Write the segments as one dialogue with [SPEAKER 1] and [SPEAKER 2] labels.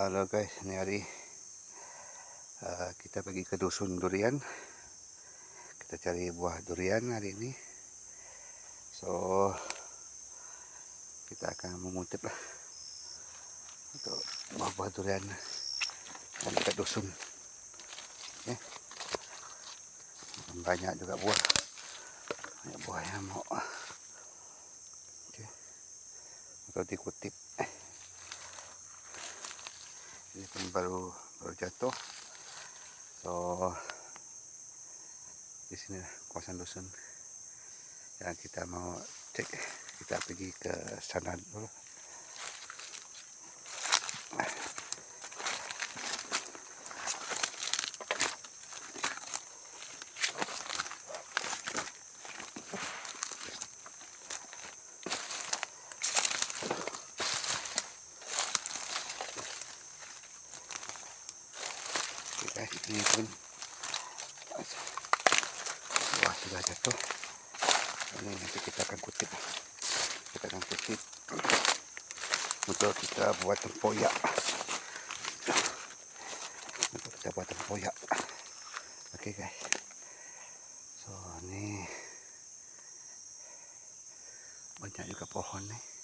[SPEAKER 1] Halo guys, ini hari uh, kita pergi ke dusun durian. Kita cari buah durian hari ini. So kita akan mengutip lah untuk buah-buah durian yang dekat dusun. Okay. Banyak juga buah. Banyak buah yang mau. Okay. Untuk dikutip. Ini pun baru baru jatuh so di sini kawasan dusun yang kita mau cek kita pergi ke sana dulu guys ini pun. Wah sudah jatuh. Ini nanti kita akan kutip. Kita akan kutip. Untuk kita buat tempoyak. Untuk kita buat tempoyak. Oke okay, guys. So ini banyak juga pohon nih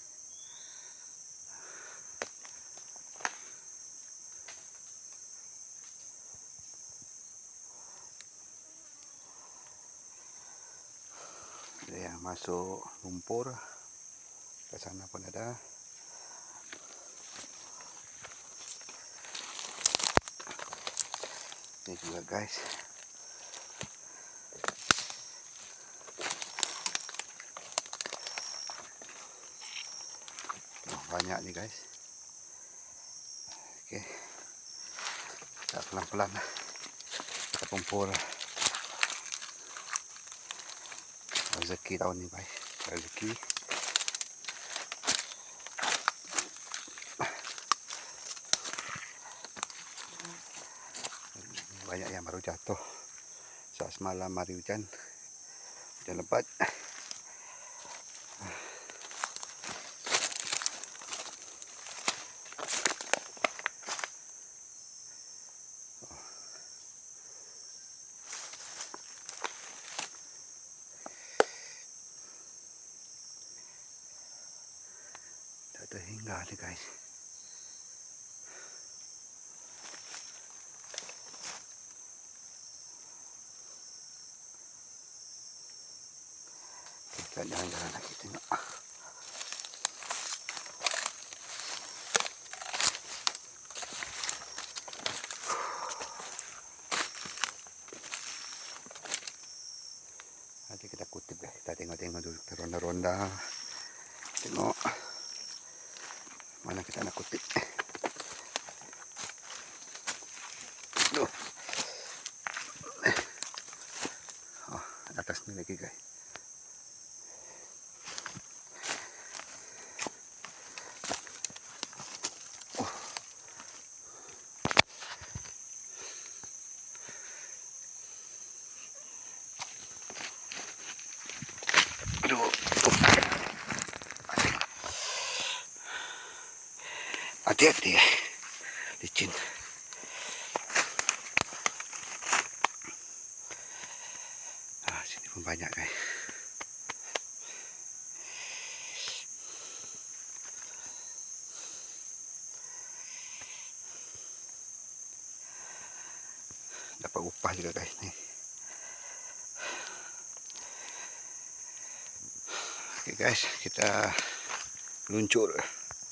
[SPEAKER 1] yang masuk lumpur ke sana pun ada. Ini juga guys. Oh, banyak nih guys. Oke. Kita pelan-pelan. Kita kumpul rezeki tahun ni baik rezeki. Banyak yang baru jatuh. Saat semalam hari hujan hujan lebat kita jalan-jalan lagi tengok. Nanti kita kutip ya kita tengok-tengok dulu ronda-ronda. Tengok mana kita nak kutip? Duh. Oh, atas ni lagi guys oh. Aduh. Hati-hati ya. Licin. Ah sini pun banyak guys. Dapat upah juga guys nih oke guys kita luncur